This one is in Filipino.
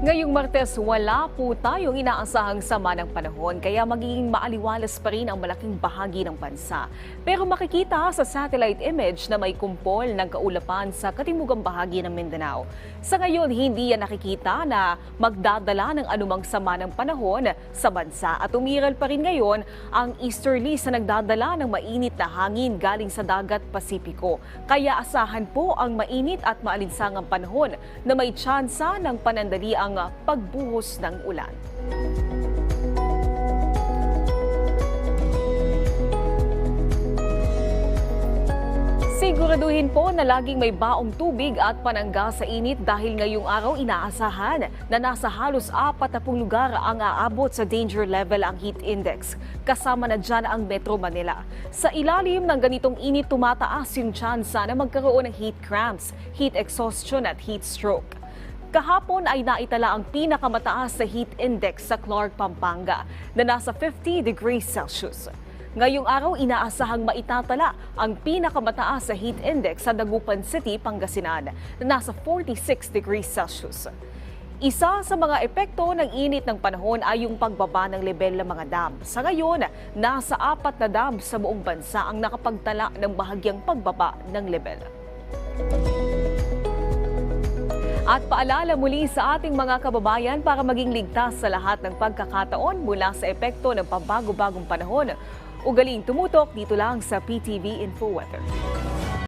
Ngayong Martes, wala po tayong inaasahang sama ng panahon kaya magiging maaliwalas pa rin ang malaking bahagi ng bansa. Pero makikita sa satellite image na may kumpol ng kaulapan sa katimugang bahagi ng Mindanao. Sa ngayon, hindi yan nakikita na magdadala ng anumang sama ng panahon sa bansa at umiral pa rin ngayon ang easterly sa nagdadala ng mainit na hangin galing sa dagat Pasipiko. Kaya asahan po ang mainit at maalinsangang panahon na may tsansa ng panandali ang pagbuhos ng ulan. Siguraduhin po na laging may baong tubig at panangga sa init dahil ngayong araw inaasahan na nasa halos 40 lugar ang aabot sa danger level ang heat index. Kasama na dyan ang Metro Manila. Sa ilalim ng ganitong init tumataas yung tsansa na magkaroon ng heat cramps, heat exhaustion at heat stroke. Kahapon ay naitala ang pinakamataas sa heat index sa Clark, Pampanga na nasa 50 degrees Celsius. Ngayong araw, inaasahang maitatala ang pinakamataas sa heat index sa Dagupan City, Pangasinan na nasa 46 degrees Celsius. Isa sa mga epekto ng init ng panahon ay yung pagbaba ng level ng mga dam. Sa ngayon, nasa apat na dam sa buong bansa ang nakapagtala ng bahagyang pagbaba ng level. At paalala muli sa ating mga kababayan para maging ligtas sa lahat ng pagkakataon mula sa epekto ng pabago-bagong panahon. Ugaling tumutok dito lang sa PTV Info Weather.